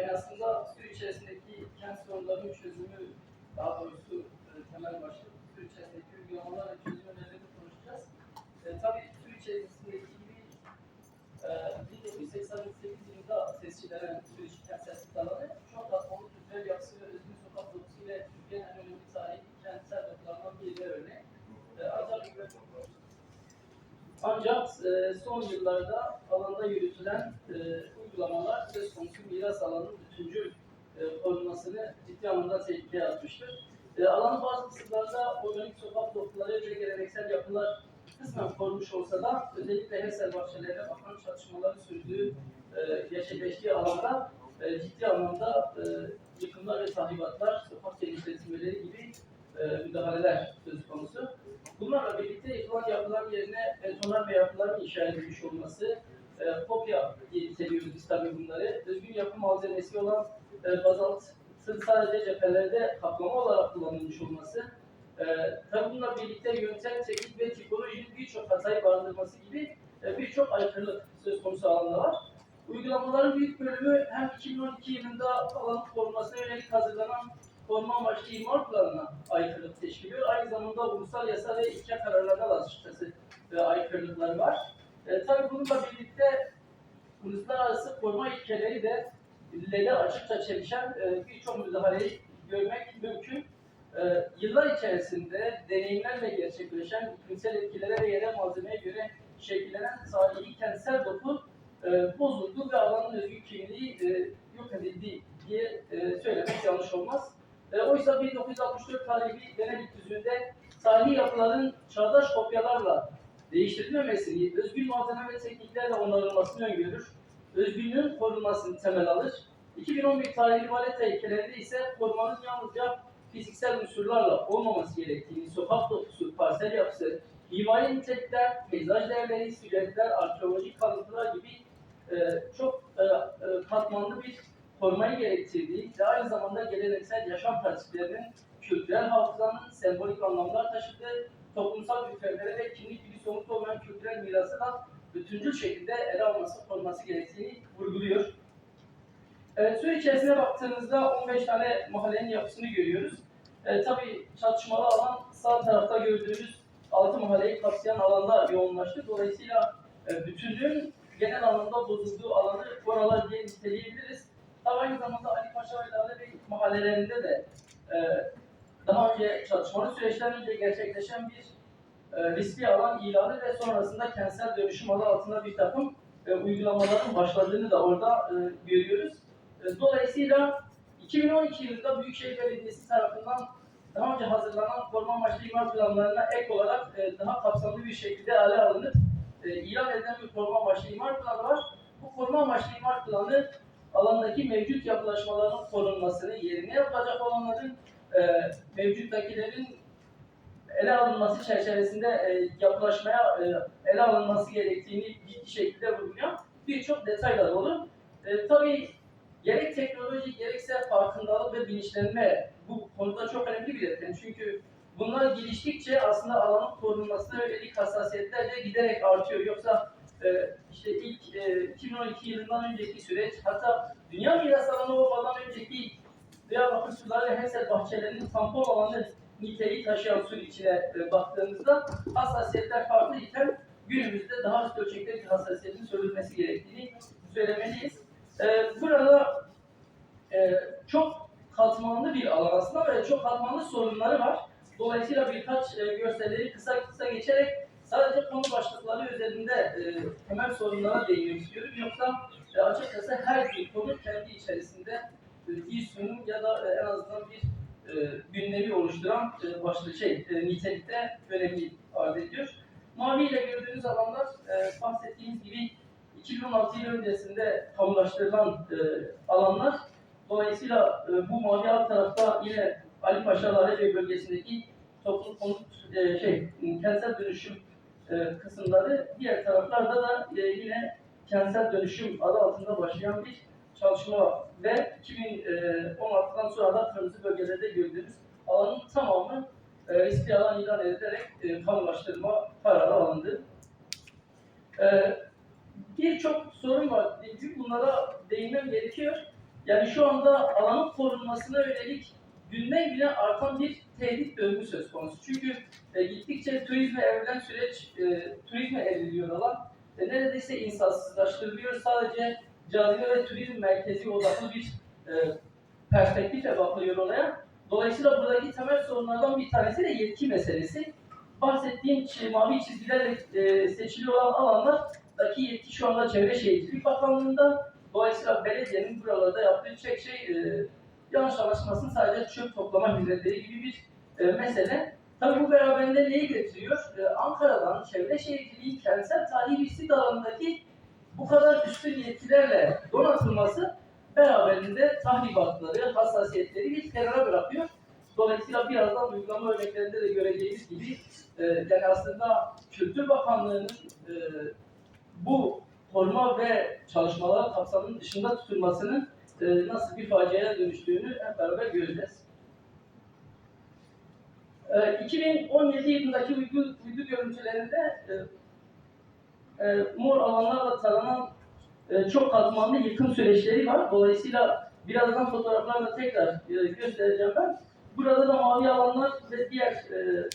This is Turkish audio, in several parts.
Yani aslında su içerisindeki kent sorunlarının çözümü, daha doğrusu e, temel başlık su içerisindeki uygulamalar ve çözüm konuşacağız. E, tabii su içerisindeki e, 1988 yılında tescillenen Suriye kentsel sit alanı çok katmanlı kültürel yapısı ve özgün sokak dokusu ile Türkiye'nin en önemli tarihi kentsel dokularından biri örnek. E, ancak ancak e, son yıllarda alanda yürütülen e, uygulamalar söz konusu miras alanının bütüncül e, korunmasını ciddi anlamda tehlikeye atmıştır. E, alanın bazı kısımlarında organik sokak dokuları ve geleneksel yapılar kısmen korunmuş olsa da özellikle Hesel bahçelerine bakan çatışmaların sürdüğü, e, gerçekleştiği alanda e, ciddi anlamda e, yıkımlar ve tahribatlar, sokak genişletilmeleri gibi e, müdahaleler söz konusu. Bunlarla birlikte yıkılan yapılar yerine betonarme yapıların inşa edilmiş olması, e, kopya niteliyoruz biz tabii bunları. Özgün yapı malzemesi olan e, bazaltın sadece cephelerde kaplama olarak kullanılmış olması, e, tabii bununla birlikte yöntem, teknik ve tipolojinin birçok hatayı barındırması gibi e, birçok aykırılık söz konusu alanda var. Uygulamaların büyük bölümü hem 2012 yılında alanın korunmasına yönelik hazırlanan koruma amaçlı imar planına aykırılık teşkil ediyor. Aynı zamanda ulusal yasa ve ilke kararlarına da açıkçası e, aykırılıklar var. E, tabii bununla birlikte uluslararası koruma ilkeleri de ile açıkça çelişen e, birçok müdahaleyi görmek mümkün. E, yıllar içerisinde deneyimlerle gerçekleşen iklimsel etkilere ve yerel malzemeye göre şekillenen tarihi kentsel doku e, bozuldu ve alanın özgü kimliği e, yok edildi diye e, söylemek yanlış olmaz. E, oysa 1964 tarihi Venedik düzüğünde tarihi yapıların çağdaş kopyalarla değiştirilmemesini, özgün malzeme ve tekniklerle onarılmasını öngörür. Özgünlüğün korunmasını temel alır. 2011 tarihli Valeta ilkelerinde ise korumanın yalnızca fiziksel unsurlarla olmaması gerektiğini, sokak dokusu, parsel yapısı, mimari nitelikler, peyzaj değerleri, silüetler, arkeolojik kalıntılar gibi e, çok e, e, katmanlı bir korumayı gerektirdiği ve aynı zamanda geleneksel yaşam pratiklerinin kültürel hafızanın sembolik anlamlar taşıdığı toplumsal ritüellere ve kimlik gibi somut olmayan kültürel mirası da bütüncül şekilde ele alması, korunması gerektiğini vurguluyor. Evet, su içerisine baktığımızda 15 tane mahallenin yapısını görüyoruz. E, tabii çatışmalı alan sağ tarafta gördüğünüz 6 mahalleyi kapsayan alanda yoğunlaştı. Dolayısıyla e, bütünlüğün genel anlamda bozulduğu alanı oralar diye niteleyebiliriz. Tabii aynı zamanda Ali Paşa ve Lale Bey mahallelerinde de e, daha önce çalışmalı süreçten önce gerçekleşen bir e, riskli alan ilanı ve sonrasında kentsel dönüşüm adı altında bir takım e, uygulamaların başladığını da orada e, görüyoruz. E, dolayısıyla 2012 yılında Büyükşehir Belediyesi tarafından daha önce hazırlanan koruma amaçlı imar planlarına ek olarak e, daha kapsamlı bir şekilde ele alınıp e, ilan edilen bir koruma amaçlı imar planı var. Bu koruma amaçlı imar planı alandaki mevcut yapılaşmaların korunmasını, yerine yapılacak olanların e, mevcuttakilerin ele alınması çerçevesinde e, yapılaşmaya e, ele alınması gerektiğini ciddi şekilde vurgulayan birçok detaylar olur. E, tabii gerek teknoloji gerekse farkındalık ve bilinçlenme bu konuda çok önemli bir etken. Çünkü bunlar geliştikçe aslında alanın korunmasına yönelik hassasiyetler de giderek artıyor. Yoksa e, işte ilk e, 2012 yılından önceki süreç hatta dünya miras alanı olmadan önceki Diyarbakır Suları Hesel bahçelerinin tampon alanı niteliği taşıyan su içine e, baktığımızda hassasiyetler farklı iken günümüzde daha üst ölçekte bir hassasiyetin söylenmesi gerektiğini söylemeliyiz. E, burada e, çok katmanlı bir alan aslında ve çok katmanlı sorunları var. Dolayısıyla birkaç e, görselleri kısa kısa geçerek sadece konu başlıkları üzerinde e, temel sorunlara değinmek istiyorum. Yoksa e, açıkçası her bir konu kendi içerisinde e, bir sunum ya da e, en azından bir e, gündemi oluşturan e, başlı şey e, nitelikte önemli arz ediyor. Mavi ile gördüğünüz alanlar e, bahsettiğimiz gibi 2016 yıl öncesinde kamulaştırılan e, alanlar. Dolayısıyla e, bu mavi alt tarafta yine Ali Paşa Laleköy bölgesindeki toplum konut e, şey kentsel dönüşüm e, kısımları diğer taraflarda da e, yine kentsel dönüşüm adı altında başlayan bir çalışma ve 2016'dan sonra da kırmızı bölgelerde gördüğümüz alanın tamamı e, riskli alan ilan edilerek e, kamulaştırma kararı alındı. E, Birçok sorun var. Çünkü bunlara değinmem gerekiyor. Yani şu anda alanın korunmasına yönelik günden güne artan bir tehdit döngü söz konusu. Çünkü e, gittikçe turizme evrilen süreç, e, turizme evriliyor alan. E, neredeyse insansızlaştırılıyor. Sadece cazibe ve turizm merkezi odaklı bir e, perspektifle bakılıyor olaya. Dolayısıyla buradaki temel sorunlardan bir tanesi de yetki meselesi. Bahsettiğim mavi çizgilerle e, seçili olan alanlardaki yetki şu anda Çevre Şehircilik Bakanlığı'nda. Dolayısıyla belediyenin buralarda yaptığı tek şey e, yanlış anlaşılmasın sadece çöp toplama hizmetleri gibi bir e, mesele. Tabii bu beraberinde neyi getiriyor? E, Ankara'dan çevre şehirciliğin kentsel tarihi bir alanındaki bu kadar üstün yetkilerle donatılması beraberinde tahribatları, hassasiyetleri bir kenara bırakıyor. Dolayısıyla birazdan uygulama örneklerinde de göreceğimiz gibi e, yani aslında Kültür Bakanlığı'nın e, bu koruma ve çalışmalar kapsamının dışında tutulmasının e, nasıl bir faciaya dönüştüğünü hep beraber göreceğiz. E, 2017 yılındaki uydu, uydu görüntülerinde e, e, mor alanlarla taranan e, çok katmanlı yıkım süreçleri var. Dolayısıyla birazdan fotoğraflarla tekrar e, göstereceğim ben. Burada da mavi alanlar ve diğer e,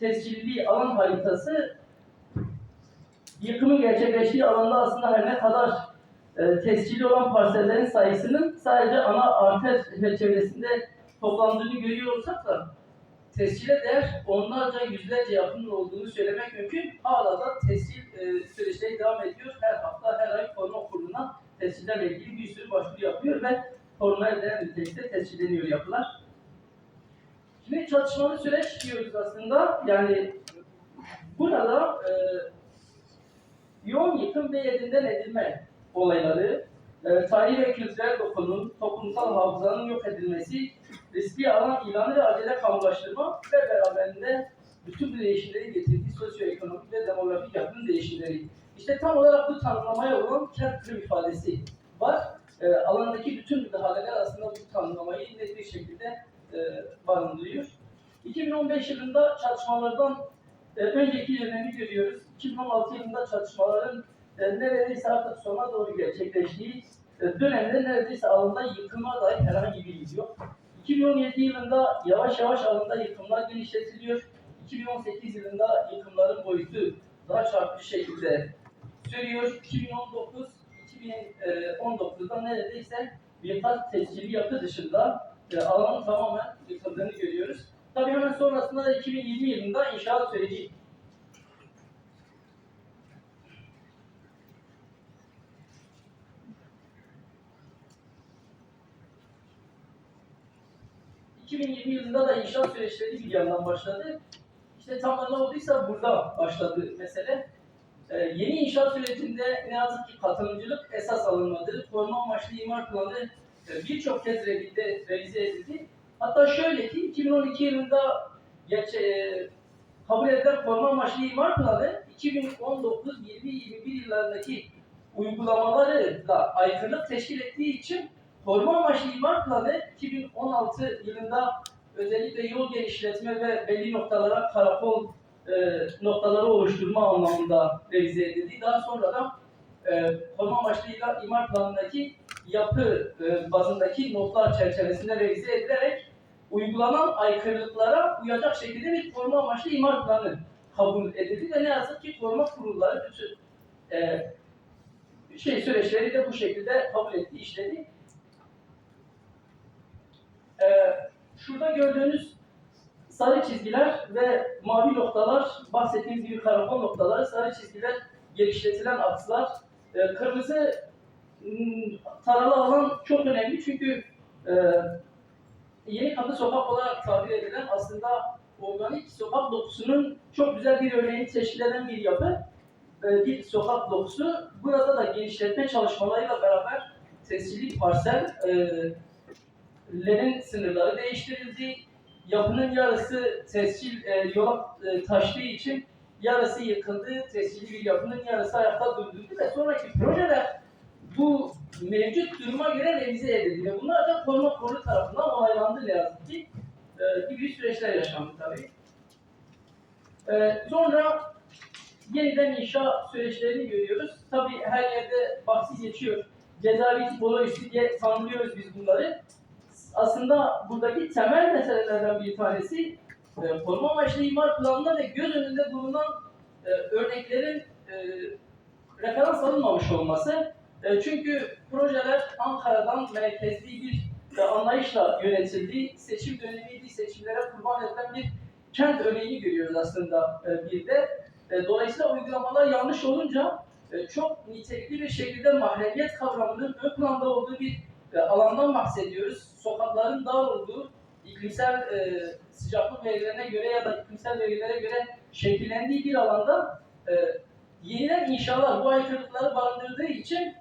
tescilli alan haritası yıkımın gerçekleştiği alanda aslında her ne kadar e, tescilli olan parsellerin sayısının sadece ana arter çevresinde toplandığını görüyor olsak da tescile değer onlarca yüzlerce yakın olduğunu söylemek mümkün. Hala da tescil e, süreçleri devam ediyor. Her hafta, her ay koruma kuruluna tescillerle ilgili bir sürü başvuru yapıyor ve korumaya değer nitelikte tescilleniyor yapılar. Şimdi çatışmalı süreç diyoruz aslında. Yani burada e, yoğun yıkım ve yerinden edilme olayları, e, tarihi ve kültürel dokunun, toplumsal hafızanın yok edilmesi, riskli alan ilanı ve acele kamulaştırma ve beraberinde bütün bu değişimleri getirdiği sosyoekonomik ve demografik yapının değişimleri. İşte tam olarak bu tanımlamaya olan kent kırım ifadesi var. E, alandaki bütün müdahaleler aslında bu tanımlamayı net bir şekilde e, barındırıyor. 2015 yılında çalışmalardan e, önceki dönemi görüyoruz. 2016 yılında çalışmaların e, neredeyse artık sona doğru gerçekleştiği e, dönemde neredeyse alanda yıkıma dair herhangi bir iz yok. 2017 yılında yavaş yavaş alanda yıkımlar genişletiliyor. 2018 yılında yıkımların boyutu daha çarpıcı şekilde sürüyor. 2019 2019'da neredeyse birkaç tescilli yapı dışında e, alanın tamamen yıkıldığını görüyoruz. Tabii hemen sonrasında da 2020 yılında inşaat süreci 2020 yılında da inşaat süreçleri bir yandan başladı. İşte tam da olduysa burada başladı mesele. Ee, yeni inşaat sürecinde ne yazık ki katılımcılık esas alınmadı. Koruma amaçlı imar planı e, birçok kez revize, edildi. Hatta şöyle ki 2012 yılında geç, e, kabul edilen koruma amaçlı imar planı 2019, 20, 21 yıllarındaki uygulamalarıyla aykırılık teşkil ettiği için Koruma amaçlı imar planı 2016 yılında özellikle yol genişletme ve belli noktalara karakol e, noktaları oluşturma anlamında revize edildi. Daha sonra da e, koruma amaçlı imar planındaki yapı e, bazındaki notlar çerçevesinde revize edilerek uygulanan aykırılıklara uyacak şekilde bir koruma amaçlı imar planı kabul edildi ve ne yazık ki koruma kurulları bütün e, şey süreçleri de bu şekilde kabul etti, işledi. Ee, şurada gördüğünüz sarı çizgiler ve mavi noktalar, bahsettiğimiz gibi karakol noktaları, sarı çizgiler genişletilen akslar. Ee, kırmızı hmm, taralı alan çok önemli çünkü e, yeni katı sokak olarak tabir edilen aslında organik sokak dokusunun çok güzel bir örneğini teşkil eden bir yapı, e, bir sokak dokusu. Burada da genişletme çalışmalarıyla beraber tescilli parsel, e, lerin sınırları değiştirildi. Yapının yarısı tescil e, yola e, taştığı için yarısı yıkıldı. Tescilli bir yapının yarısı ayakta durduruldu ve sonraki projeler bu mevcut duruma göre revize edildi ve bunlar da koruma kurulu tarafından onaylandı ne yazık ki. E, gibi süreçler yaşandı tabii. E, sonra yeniden inşa süreçlerini görüyoruz. Tabii her yerde bahsi geçiyor. cezaevi tipolojisi diye tanımlıyoruz biz bunları. Aslında buradaki temel meselelerden bir tanesi e, koruma amaçlı imar planında ve göz önünde bulunan e, örneklerin e, referans alınmamış olması. E, çünkü projeler Ankara'dan merkezli bir e, anlayışla yönetildi. Seçim dönemiydi, seçimlere kurban edilen bir kent örneğini görüyoruz aslında e, bir de. E, dolayısıyla uygulamalar yanlış olunca e, çok nitelikli bir şekilde mahremiyet kavramının ön planda olduğu bir e, alandan bahsediyoruz. Sokakların dar olduğu, iklimsel e, sıcaklık verilerine göre ya da iklimsel verilere göre şekillendiği bir alanda e, yenilen inşalar bu aykırılıkları barındırdığı için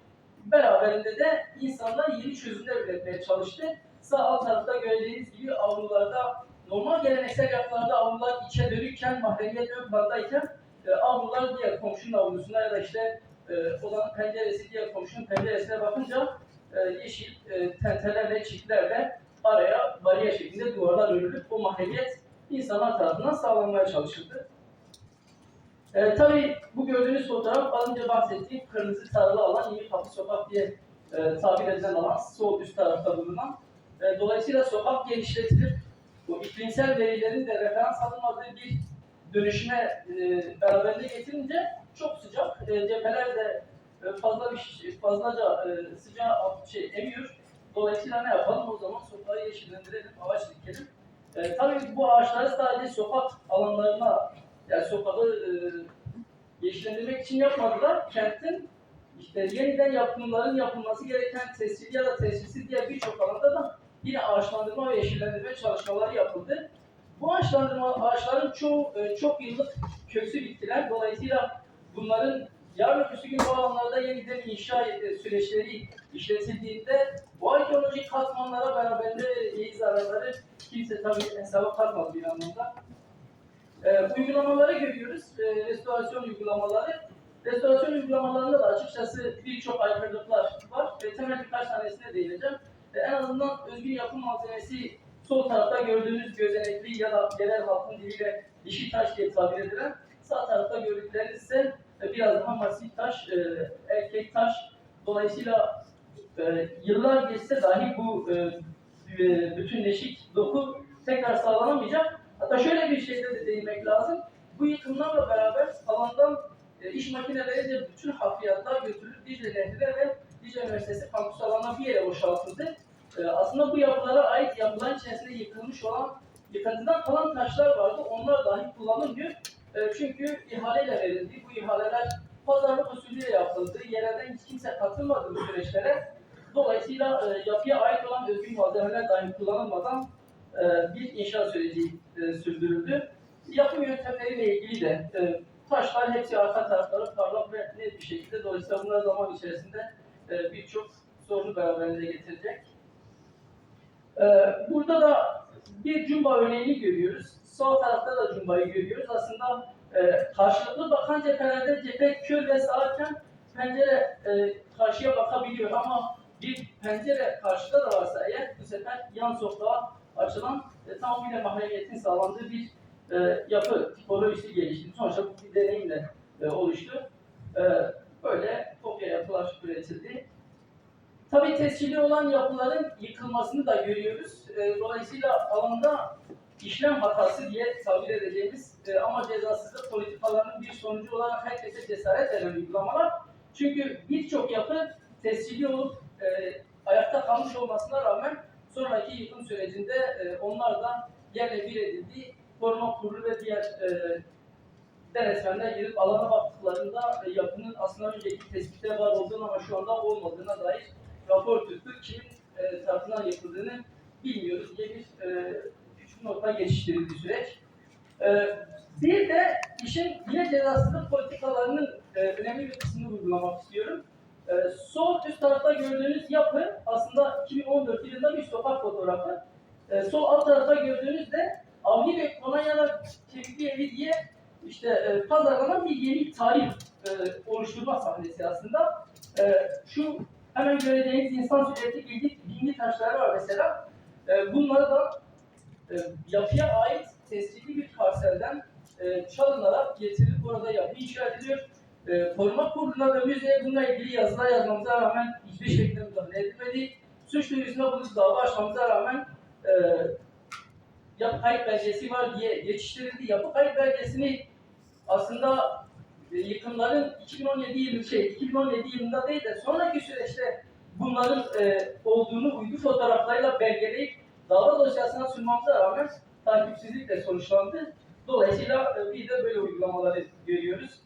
beraberinde de insanlar yeni çözümler üretmeye çalıştı. Sağ alt tarafta göreceğiniz gibi avlularda normal geleneksel yapılarda avlular içe dönükken mahremiyet ön plandayken e, avlular diğer komşunun avlusuna ya da işte e, odanın penceresi diğer komşunun penceresine bakınca e, yeşil e, tentelerle, çitlerle araya bariyer şeklinde duvarlar örülüp o mahremiyet insanlar tarafından sağlanmaya çalışıldı. E, tabii bu gördüğünüz fotoğraf az önce bahsettiğim kırmızı taralı alan, yeni kapı sokak diye e, tabir edilen alan, sol üst tarafta bulunan. E, dolayısıyla sokak genişletilip bu iklimsel verilerin de referans alınmadığı bir dönüşüme e, beraberinde getirince çok sıcak. E, cepheler de fazla bir şey- fazlaca e, sıcağı şey emiyor. Dolayısıyla ne yapalım? O zaman sokağı yeşillendirelim, ağaç dikelim. E, tabii bu ağaçları sadece sokak alanlarına, yani sokağı e, yeşillendirmek için yapmadılar. Kentin işte yeniden yapımların yapılması gereken tescilli ya da tescilsiz diye birçok alanda da yine ağaçlandırma ve yeşillendirme çalışmaları yapıldı. Bu ağaçlandırma ağaçların çoğu e, çok yıllık köksü bitkiler. Dolayısıyla bunların yarın öbürsü gün bu alanlarda yeniden inşa süreçleri işletildiğinde bu arkeolojik katmanlara beraberinde iyi zararları kimse tabii hesaba katmaz bir anlamda. E, uygulamaları görüyoruz. E, restorasyon uygulamaları. Restorasyon uygulamalarında da açıkçası birçok aykırılıklar var. E, temel birkaç tanesine değineceğim. E, en azından özgün yapım malzemesi sol tarafta gördüğünüz gözenekli ya da genel halkın diliyle dişi taş diye tabir edilen, sağ tarafta gördükleriniz ise biraz daha masif taş, e, erkek taş. Dolayısıyla e, yıllar geçse dahi bu e, e, bütünleşik doku tekrar sağlanamayacak. Hatta şöyle bir şeyde de değinmek lazım. Bu yıkımlarla beraber alandan e, iş makineleriyle bütün hafriyatlar götürülüp Dicle Nehri'ne ve Dicle Üniversitesi kampüs alanına bir yere boşaltıldı. E, aslında bu yapılara ait yapılan içerisinde yıkılmış olan yıkıntıdan kalan taşlar vardı. Onlar dahi kullanılmıyor. E, çünkü ihaleyle verildi. Bu ihaleler pazarlık usulüyle yapıldı. Yerelden hiç kimse katılmadı bu süreçlere. Dolayısıyla e, yapıya ait olan özgün malzemeler dahi kullanılmadan e, bir inşaat süreci e, sürdürüldü. Yapım yöntemleriyle ilgili de e, taşlar hepsi arka tarafları parlak ve net bir şekilde dolayısıyla bunlar zaman içerisinde e, birçok sorunu beraberinde getirecek. E, burada da bir cumba örneğini görüyoruz. Sol tarafta da cumbayı görüyoruz. Aslında e, karşılıklı bakan cephelerde cephe kör ve sağken pencere e, karşıya bakabiliyor ama bir pencere karşıda da varsa eğer bu sefer yan sokağa açılan e, tamamıyla mahremiyetin sağlandığı bir e, yapı tipolojisi gelişti. Sonuçta bu bir deneyimle e, oluştu. E, böyle kopya yapılar üretildi. Tabii tescilli olan yapıların yıkılmasını da görüyoruz. E, dolayısıyla alanda işlem hatası diye tabir edeceğimiz e, ama cezasızlık politikalarının bir sonucu olarak herkese cesaret veren uygulamalar. Çünkü birçok yapı tescilli olup e, ayakta kalmış olmasına rağmen sonraki yıkım sürecinde e, onlar da yerle bir edildi. Koruma kurulu ve diğer e, denetmenler girip alana baktıklarında e, yapının aslında önceki tespitte var olduğunu ama şu anda olmadığına dair rapor tuttuk. Kimin e, tarafından yapıldığını bilmiyoruz diye bir e, küçük nota geçiştirildi süreç. E, bir de işin yine cezasızlık politikalarının e, önemli bir kısmını vurgulamak istiyorum. E, sol üst tarafta gördüğünüz yapı aslında 2014 yılında bir sokak fotoğrafı. E, sol alt tarafta gördüğünüz de Avni ve Konanyalar Çevikli Evi diye işte e, pazarlanan bir yeni tarih e, oluşturma sahnesi aslında. E, şu hemen göreceğiniz insan sürekli ilgi binli taşları var mesela. E, bunları da e, yapıya ait tescilli bir parselden e, çalınarak getirilip burada yapı inşa ediliyor. E, koruma kuruluna ve müzeye bununla ilgili yazılar yazmamıza rağmen hiçbir şekilde müdahale edilmedi. Suç duyurusunda bunu dava açmamıza rağmen e, yapı kayıp belgesi var diye geçiştirildi. Yapı kayıp belgesini aslında yıkımların 2017 yılı şey 2017 yılında değil de sonraki süreçte bunların e, olduğunu uydu fotoğraflarıyla belgeleyip dava dosyasına sunmamıza rağmen takipsizlikle sonuçlandı. Dolayısıyla e, bir de böyle uygulamaları görüyoruz.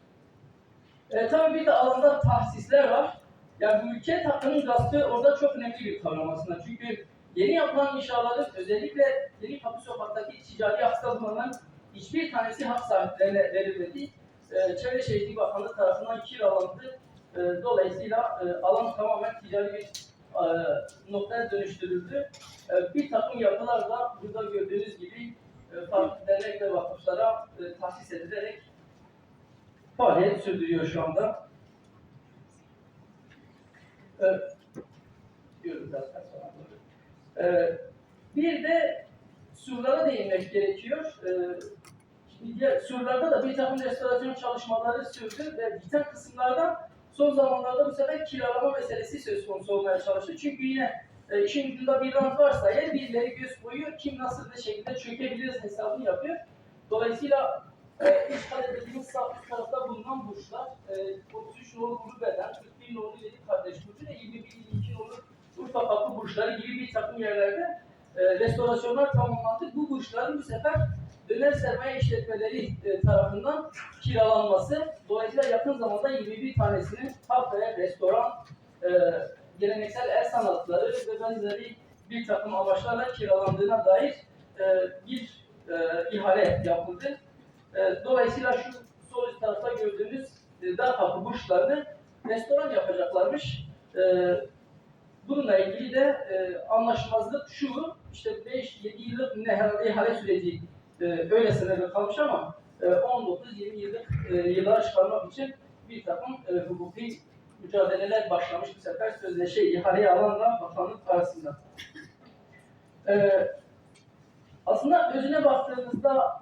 E, tabii bir de alanda tahsisler var. Yani bu ülke hakkının gaspı orada çok önemli bir kavram aslında. Çünkü yeni yapılan inşaatların özellikle Yeni Kapı Sokak'taki ticari bulunan hiçbir tanesi hak sahiplerine verilmedi. E, Çevre Şehircilik Bakanlığı tarafından kiralandı. E, dolayısıyla e, alan tamamen ticari bir noktaya dönüştürüldü. Bir takım yapılar da burada gördüğünüz gibi e, farklı dernek ve vakıflara tahsis edilerek faaliyet sürdürüyor şu anda. E, diyorum zaten sonra. Bir de surlara değinmek gerekiyor. Surlarda da bir takım restorasyon çalışmaları sürdü ve biten kısımlarda son zamanlarda bu sefer kiralama meselesi söz konusu olmaya çalıştı. Çünkü yine e, işin ucunda bir rant varsa eğer birileri göz koyuyor, kim nasıl bir şekilde çökebiliriz hesabını yapıyor. Dolayısıyla e, işgal edildiğimiz sağ üst tarafta bulunan burçlar, e, 33 nolu Ulubeden, 41 nolu Yedi Kardeş Burcu ve 21 22 nolu Urfa Kapı burçları gibi bir takım yerlerde e, restorasyonlar tamamlandı. Bu burçların bu sefer döner sermaye işletmeleri e, tarafından kiralanması. Dolayısıyla yakın zamanda 21 tanesinin kafeye, restoran, e, geleneksel el sanatları ve benzeri bir takım amaçlarla kiralandığına dair e, bir ihale yapıldı. E, dolayısıyla şu sol üst tarafta gördüğünüz e, dağ kapı burçlarını restoran yapacaklarmış. Bununla ilgili de anlaşmazlık şu, işte 5-7 yıllık ne herhalde ihale süreci e, öyle sınırlı kalmış ama e, 19-20 yıllık e, yıllara çıkarmak için bir takım e, hukuki mücadeleler başlamış bu sefer sözleşe ihaleye alanla bakanlık arasında. E, aslında özüne baktığımızda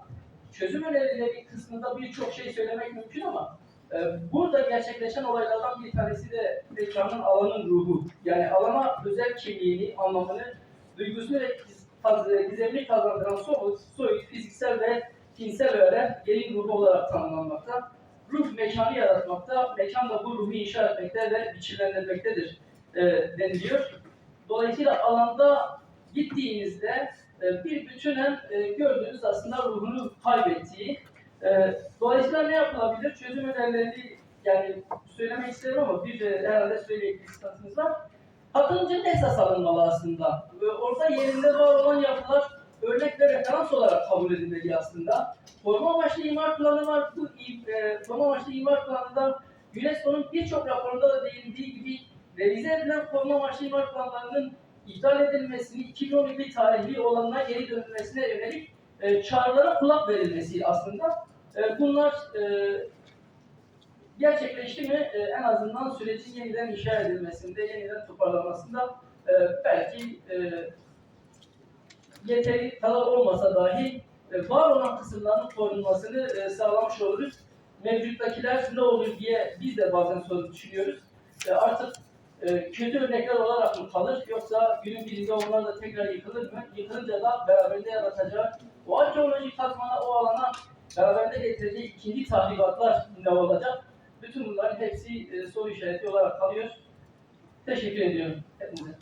çözüm önerileri kısmında birçok şey söylemek mümkün ama e, burada gerçekleşen olaylardan bir tanesi de mekanın alanın ruhu. Yani alana özel kimliğini, anlamını, duygusunu ve giz- kaz- gizemini kazandıran soyut, soyut, fiziksel ve tinsel öğeler gelin ruhu olarak tanımlanmakta. Ruh mekanı yaratmakta, mekan da bu ruhu inşa etmekte ve biçimlendirmektedir e, deniliyor. Dolayısıyla alanda gittiğinizde e, bir bütünen e, gördüğünüz aslında ruhunu kaybettiği. E, dolayısıyla ne yapılabilir? Çözüm önerileri yani söylemek isterim ama bir de herhalde söyleyecek istansınız var. Akılcı esas alınmalı aslında. Ve orada yerinde var olan yapılar örnek ve referans olarak kabul edilmeli aslında. Koruma amaçlı imar planı var. Bu e, koruma amaçlı imar planında UNESCO'nun birçok raporunda da değindiği gibi revize edilen koruma amaçlı imar planlarının iptal edilmesini, 2012 tarihli olanına geri dönülmesine yönelik e, çağrılara kulak verilmesi aslında. E, bunlar e, gerçekleşti mi e, en azından sürecin yeniden inşa edilmesinde, yeniden toparlanmasında e, belki e, yeteri kadar olmasa dahi e, var olan kısımların korunmasını e, sağlamış oluruz. Mevcuttakiler ne olur diye biz de bazen soru düşünüyoruz. E, artık e, kötü örnekler olarak mı kalır yoksa günün birinde onlar da tekrar yıkılır mı? Yıkılınca da beraberinde yaratacağı o arkeolojik katmana, o alana beraberinde getireceği ikinci tahribatlar ne olacak? Bütün bunların hepsi e, soru işareti olarak kalıyor. Teşekkür ediyorum hepinize.